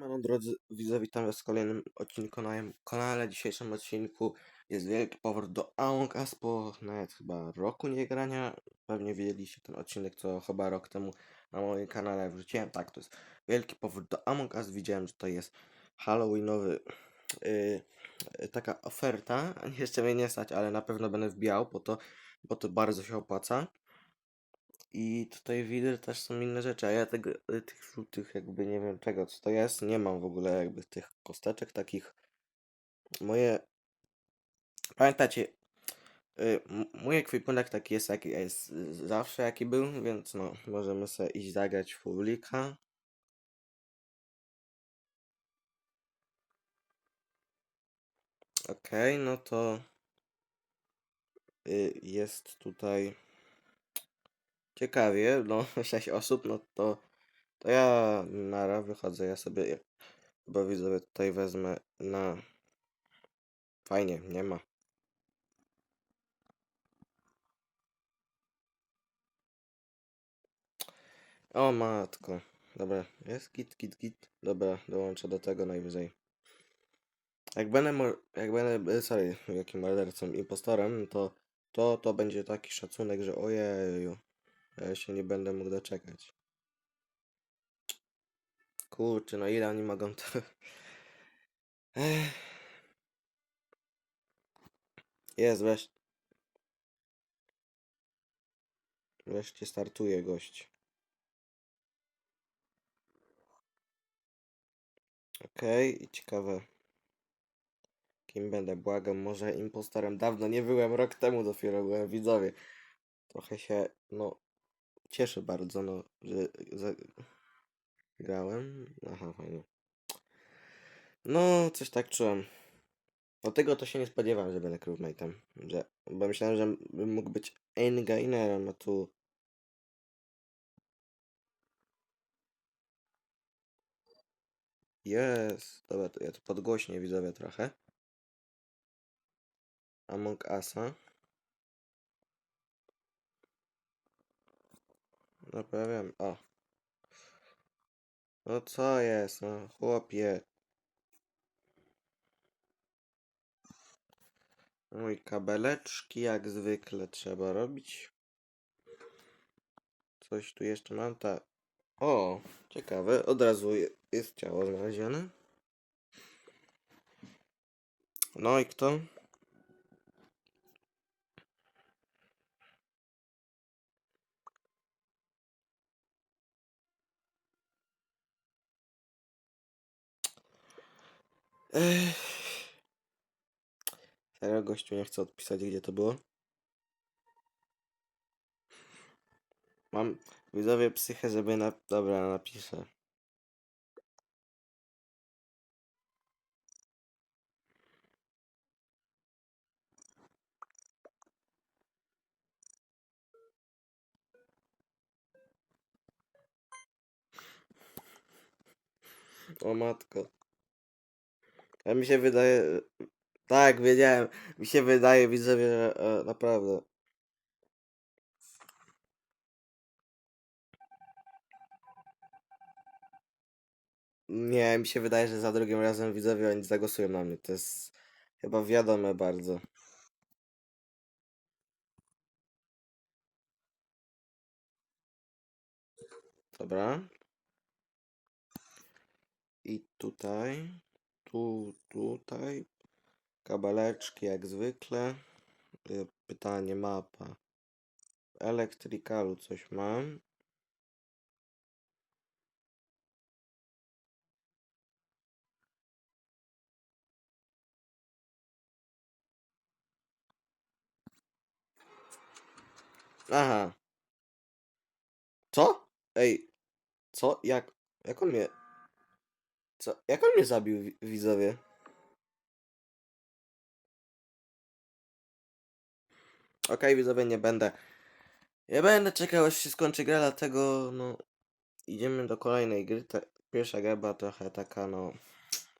Siemano drodzy widzowie, witam was w kolejnym odcinku na moim kanale. W dzisiejszym odcinku jest wielki powrót do Among Us po nawet chyba roku nie grania. Pewnie widzieliście ten odcinek, co chyba rok temu na moim kanale wrzuciłem. Tak, to jest wielki powrót do Among Us. Widziałem, że to jest Halloweenowy yy, yy, taka oferta. Jeszcze mnie nie stać, ale na pewno będę wbijał, bo to, bo to bardzo się opłaca. I tutaj widzę, też są inne rzeczy, a ja tego, tych żółtych jakby nie wiem czego co to jest, nie mam w ogóle jakby tych kosteczek takich. Moje... Pamiętacie, y, mój ekwipunek taki jest jaki jest zawsze jaki był, więc no, możemy sobie iść zagrać w publika. Okej, no to y, jest tutaj ciekawie, no 6 osób, no to to ja nara wychodzę, ja sobie chyba widzowie tutaj wezmę na fajnie, nie ma. O matko. Dobra, jest git, git, git. Dobra, dołączę do tego najwyżej. Jak będę, jak będę, e, sorry, jakim mordercą, impostorem, to, to to będzie taki szacunek, że ojeju, ja się nie będę mógł doczekać. Kurczę, no ile oni mogą to... Jest, weź. Wreszcie startuje gość. Okej, i ciekawe. Kim będę? Błagam, może impostorem. Dawno nie byłem, rok temu dopiero byłem widzowie. Trochę się, no, cieszę bardzo, no, że za... grałem. Aha, fajnie. No, coś tak czułem. Do tego to się nie spodziewałem, że będę crewmate'em. Że, bo myślałem, że bym mógł być endgainerem, a tu... Jest. Dobra, to ja to podgłośnię widzowie trochę. Among Usa. No powiem, o. No co jest, no chłopie. Mój kabeleczki jak zwykle trzeba robić. Coś tu jeszcze mam, ta. O, ciekawe, od razu je- jest ciało znalezione. No i kto? Serio, gościu nie chce odpisać, gdzie to było? Mam widzowie psychę, żeby na... Dobra, napiszę. O matko. A mi się wydaje... Tak, wiedziałem. Mi się wydaje, widzowie, że e, naprawdę. Nie, mi się wydaje, że za drugim razem widzowie oni zagłosują na mnie. To jest chyba wiadome bardzo. Dobra. I tutaj. Tu, tutaj. Kabeleczki jak zwykle. Y, Pytanie mapa. W Elektrykalu coś mam. Aha. Co? Ej. Co? Jak? Jak on mnie... Co? Jak on mnie zabił, wi- widzowie? Okej, widzowie, nie będę. Nie będę czekał, aż się skończy gra, dlatego, no... Idziemy do kolejnej gry. Ta pierwsza gra była trochę taka, no...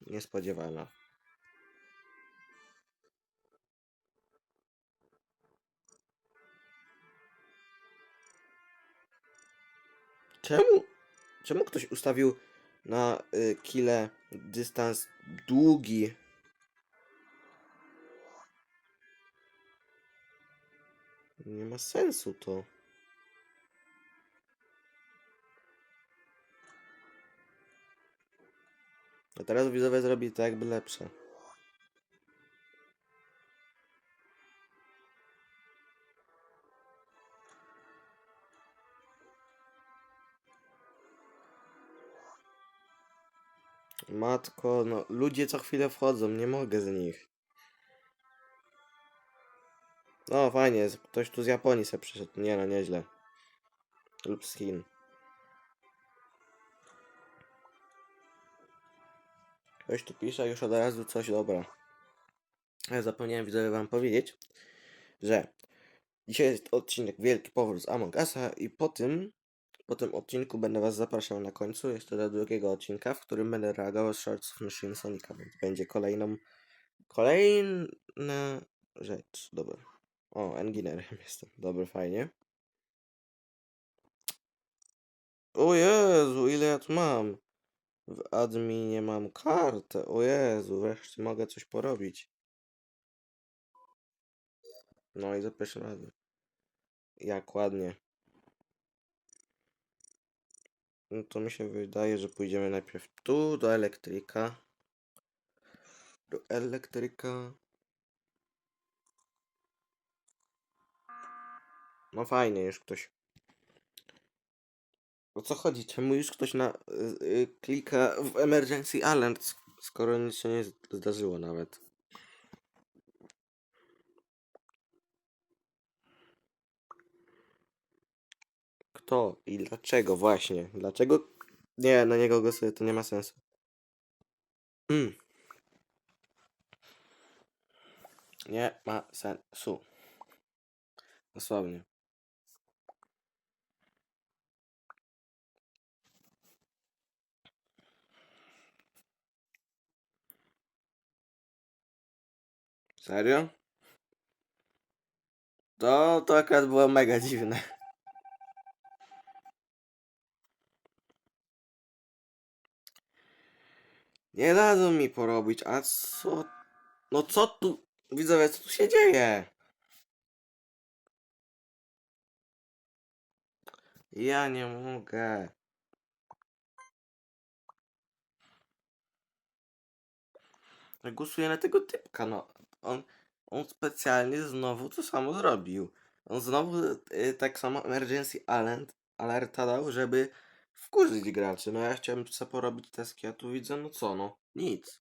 Niespodziewana. Czemu? Czemu ktoś ustawił na y, kile dystans długi. Nie ma sensu to. A teraz widzowie zrobi to jakby lepsze. Matko, no ludzie co chwilę wchodzą, nie mogę z nich. No fajnie, ktoś tu z Japonii se przyszedł. Nie no, nieźle. Lub z Chin. Ktoś tu pisze już od razu coś dobra. Ja zapomniałem widzowie wam powiedzieć, że dzisiaj jest odcinek Wielki Powrót z Among Usa i po tym, po tym odcinku będę was zapraszał na końcu jeszcze do drugiego odcinka, w którym będę reagował z Shorts Machine Sonica, więc będzie kolejną, kolejna rzecz. Dobra. O, engineerem jestem. Dobra, fajnie. O Jezu, ile ja tu mam? W adminie mam kartę. O Jezu, wreszcie mogę coś porobić. No i za pierwszym razem. Jak ładnie. No to mi się wydaje, że pójdziemy najpierw tu, do elektryka. Do elektryka. No fajnie, już ktoś. O co chodzi? Czemu już ktoś na y, y, klika w emergency alert, sk- skoro nic się nie zdarzyło nawet? Kto i dlaczego właśnie? Dlaczego? Nie, na niego głosuję, to nie ma sensu. Mm. Nie ma sensu. Dosłownie. Serio? To, to akurat było mega dziwne. Nie dadzą mi porobić, a co? No co tu? Widzowie, co tu się dzieje? Ja nie mogę. Głosuję na tego typka, no. On, on specjalnie znowu to samo zrobił. On znowu y, tak samo emergency alert, alerta dał, żeby wkurzyć graczy. No ja chciałem sobie porobić taski, a tu widzę, no co no, nic.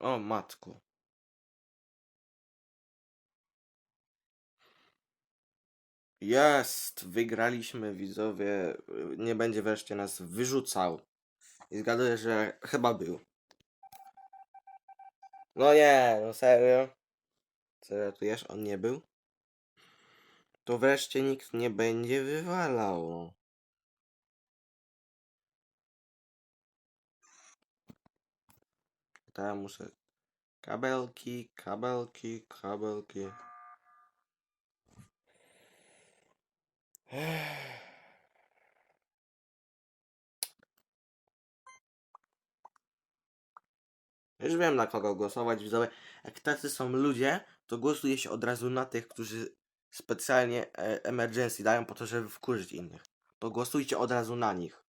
O matku. Jest! Wygraliśmy, widzowie. Nie będzie wreszcie nas wyrzucał. I zgaduję, że chyba był. No nie, no serio. Co tu jesz? On nie był? To wreszcie nikt nie będzie wywalał. Teraz muszę... Kabelki, kabelki, kabelki. Ech. Już wiem na kogo głosować, widzowie. Jak tacy są ludzie, to głosuje się od razu na tych, którzy specjalnie e, emergency dają po to, żeby wkurzyć innych. To głosujcie od razu na nich.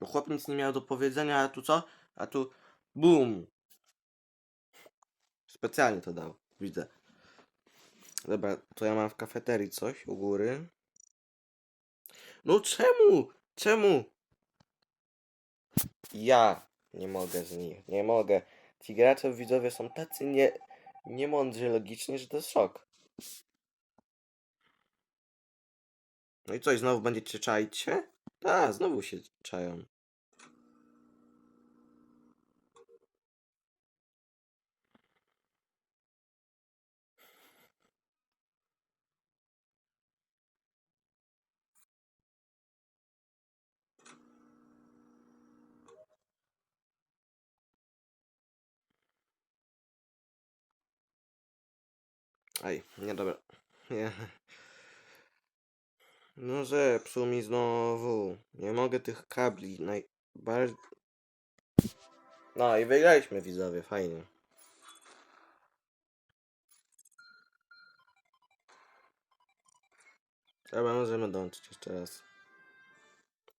Bo chłop nic nie miał do powiedzenia, a tu co? A tu BUM! Specjalnie to dał, widzę. Dobra, to ja mam w kafeterii coś u góry. No czemu? Czemu? Ja nie mogę z nich, nie mogę. Ci gracze widzowie są tacy nie, niemądrzy logicznie, że to jest szok. No i coś, znowu będziecie czaić się? Tak, znowu się czają. Aj, nie dobra. Nie. No zepsuł mi znowu. Nie mogę tych kabli najbardziej... No i wygraliśmy widzowie, fajnie. Dobra, możemy dołączyć jeszcze raz.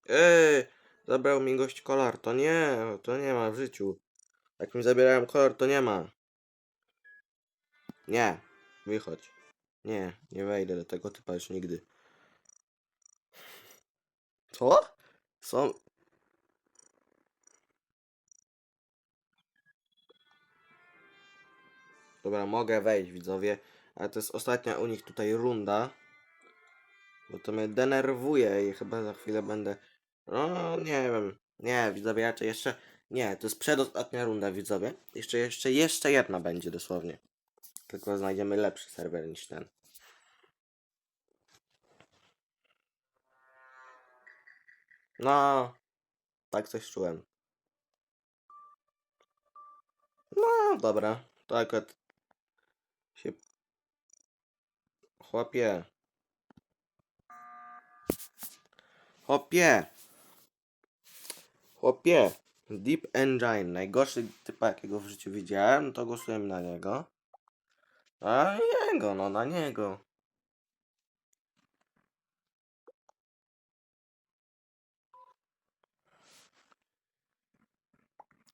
Ej! Zabrał mi gość kolor. To nie, to nie ma w życiu. Jak mi zabierałem kolor, to nie ma. Nie, wychodź. Nie, nie wejdę do tego typa już nigdy. Co? Są... Dobra, mogę wejść, widzowie. Ale to jest ostatnia u nich tutaj runda. Bo to mnie denerwuje i chyba za chwilę będę... No, nie wiem. Nie, widzowie, to jeszcze... Nie, to jest przedostatnia runda, widzowie. Jeszcze, jeszcze, jeszcze jedna będzie dosłownie. Tylko znajdziemy lepszy serwer niż ten. No, tak coś czułem. No, dobra. To się... Chłopie. Chłopie. Chłopie. Deep Engine. Najgorszy typa, jakiego w życiu widziałem, to głosujemy na niego. A niego, no na niego.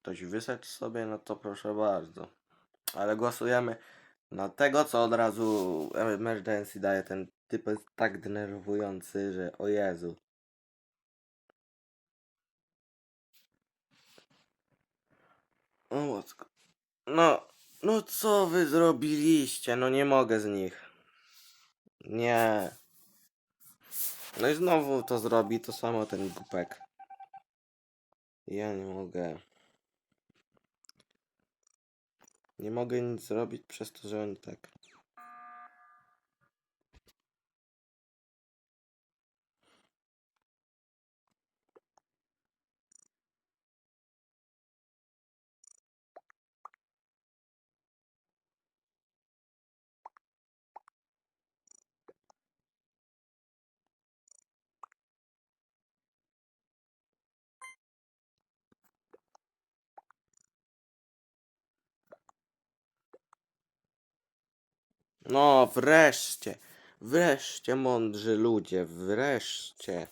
Ktoś wysać sobie, no to proszę bardzo. Ale głosujemy na tego, co od razu Emergency daje. Ten typ jest tak denerwujący, że o Jezu. O matko. No, no co wy zrobiliście? No nie mogę z nich. Nie. No i znowu to zrobi to samo ten głupek. Ja nie mogę. Nie mogę nic zrobić przez to, że tak. No, wreszcie. Wreszcie, mądrzy ludzie, wreszcie.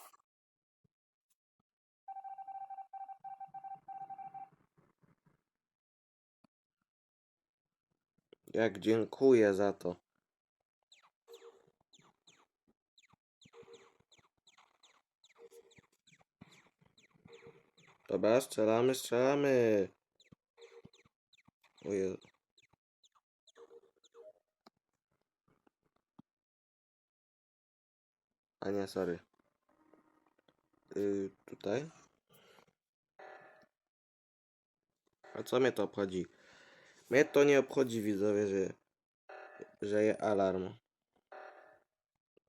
Jak dziękuję za to. Dobra, strzelamy, strzelamy. O Nie, sorry. Yy, tutaj. A co mnie to obchodzi? Mnie to nie obchodzi, widzowie, że, że je alarm.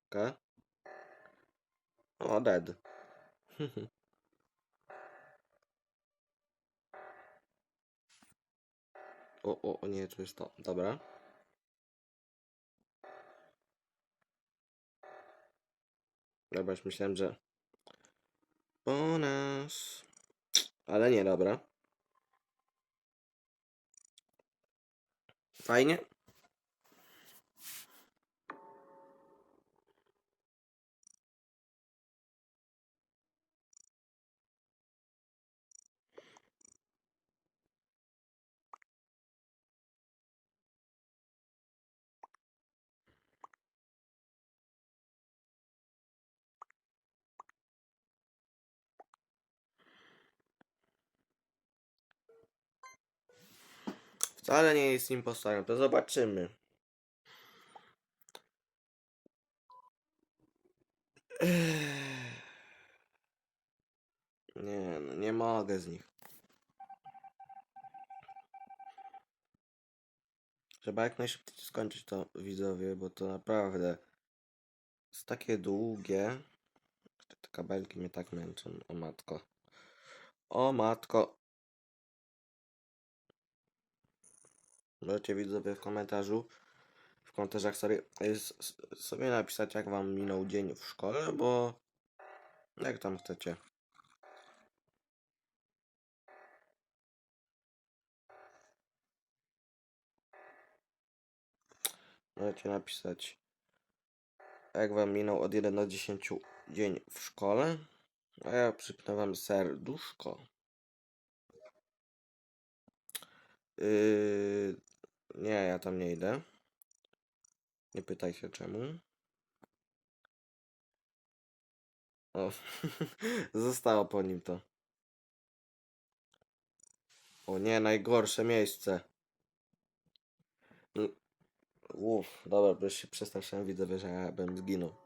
Okay. O, dead. o, o, o, nie, to jest to. Dobra. Już myślałem, że po nas. Ale nie, dobra. Fajnie. Wcale nie jest impostorem, to zobaczymy. Nie, no nie mogę z nich. Trzeba jak najszybciej skończyć to widzowie, bo to naprawdę jest takie długie. Te, kabelki mnie tak męczą. O matko. O matko. Możecie widzowie w komentarzu w komentarzach sobie, sobie napisać, jak wam minął dzień w szkole, bo jak tam chcecie. Możecie napisać, jak wam minął od 1 do 10 dzień w szkole, a ja przypnę wam serduszko. Yy, nie, ja tam nie idę. Nie pytaj się czemu. O, zostało po nim to. O nie, najgorsze miejsce. Uff, dobra, bo już się przestraszyłem, widzę, że ja bym zginął.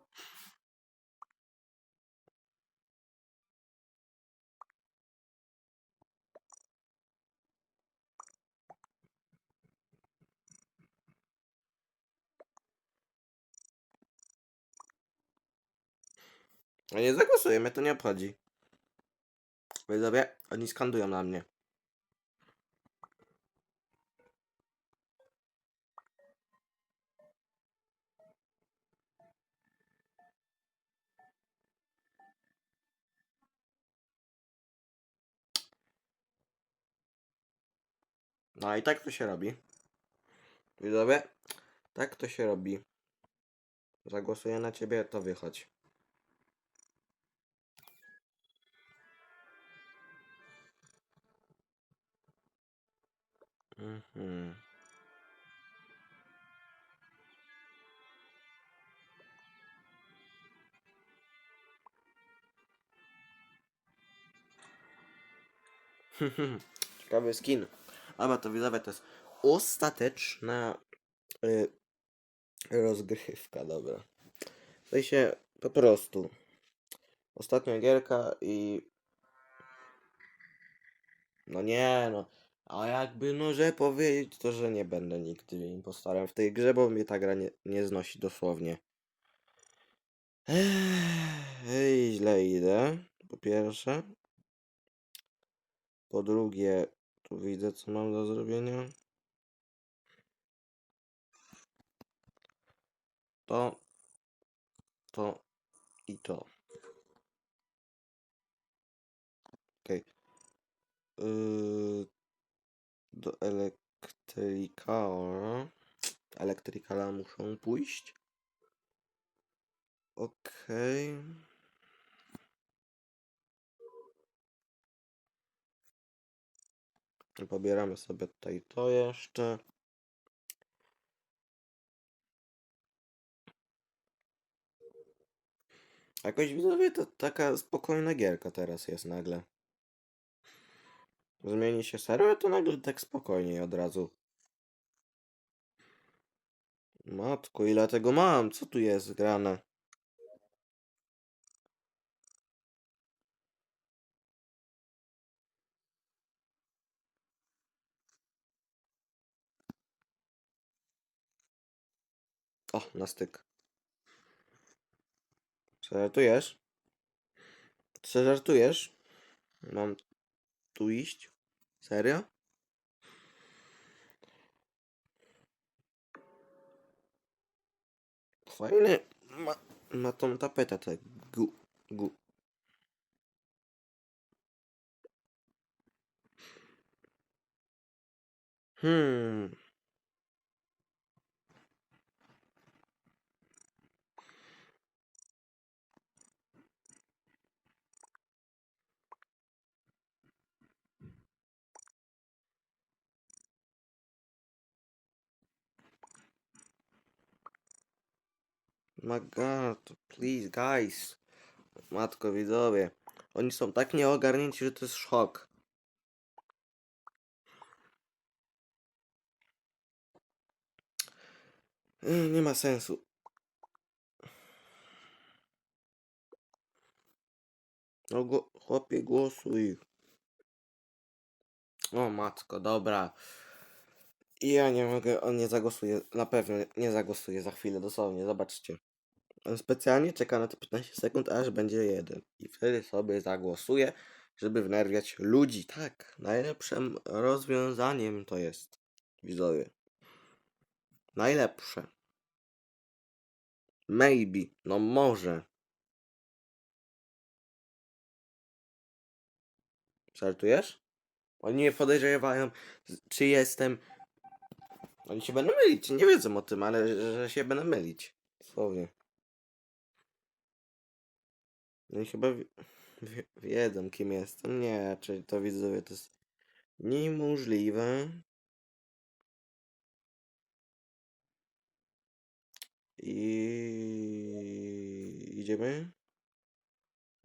A nie zagłosuję, mnie to nie obchodzi. Widzowie, oni skandują na mnie. No i tak to się robi. Widzowie, tak to się robi. Zagłosuję na ciebie, to wychodź. Mhm. Ciekawy skin. Dobra, to widzowie, to jest ostateczna y, rozgrywka, dobra. W sensie, po prostu. Ostatnia gierka i... No nie, no. A jakby, no, że powiedzieć, to że nie będę nigdy impostorem w tej grze, bo mnie ta gra nie, nie znosi dosłownie. Ej, źle idę, po pierwsze. Po drugie, tu widzę, co mam do zrobienia. To, to i to. Okej. Yy, do elektrykala. Elektrykala muszą pójść. Okej. Pobieramy sobie tutaj to jeszcze. Jakoś widzowie to taka spokojna gierka teraz jest nagle. Zmieni się serwer, to nagle tak spokojniej od razu. Matko, ile tego mam? Co tu jest grane? O, na styk. Żartujesz? Co żartujesz? Mam tu iść? Serio? Fajny ma, ma tą tapetę tak gu, gu. Hmm. My god, please guys. Matko widzowie. Oni są tak nieogarnięci, że to jest szok. Ech, Nie ma sensu. No chłopie głosuj. O matko, dobra. Ja nie mogę, on nie zagłosuje, na pewno nie zagłosuje za chwilę, dosłownie, zobaczcie. On specjalnie czeka na te 15 sekund, aż będzie jeden. I wtedy sobie zagłosuje, żeby wnerwiać ludzi. Tak, najlepszym rozwiązaniem to jest, widzowie. Najlepsze. Maybe. No może. Żartujesz? Oni mnie podejrzewają, czy jestem... Oni się będą mylić, nie wiedzą o tym, ale że się będę mylić. Słowie. No i chyba wi- wi- wiedzą, kim jestem. Nie, czyli to widzowie to jest niemożliwe. I idziemy.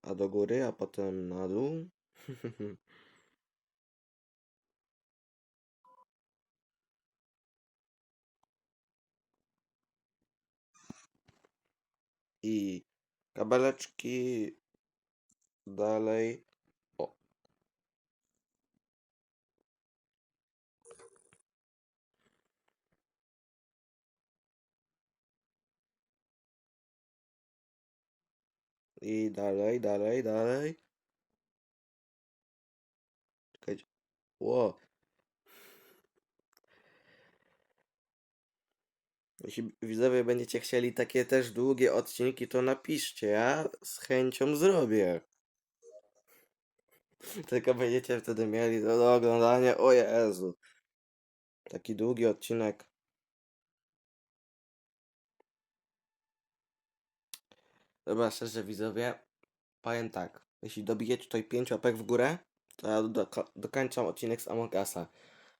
A do góry, a potem na dół. I kabeleczki dalej. O. I dalej, dalej, dalej. Czekajcie. Jeśli widzowie będziecie chcieli takie też długie odcinki, to napiszcie. Ja z chęcią zrobię. Tylko będziecie wtedy mieli to do oglądania. O Jezu. Taki długi odcinek. Dobra, szczerze widzowie. Powiem tak. Jeśli dobijecie tutaj 5 łapek w górę, to ja do, dokończam odcinek z Among Usa.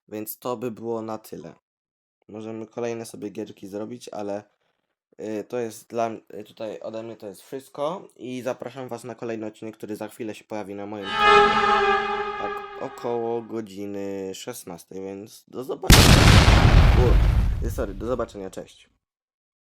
Więc to by było na tyle. Możemy kolejne sobie gierki zrobić, ale y, to jest dla y, tutaj ode mnie to jest wszystko i zapraszam was na kolejny odcinek, który za chwilę się pojawi na moim. Tak około godziny 16, więc do zobaczenia. Sorry, do zobaczenia, cześć.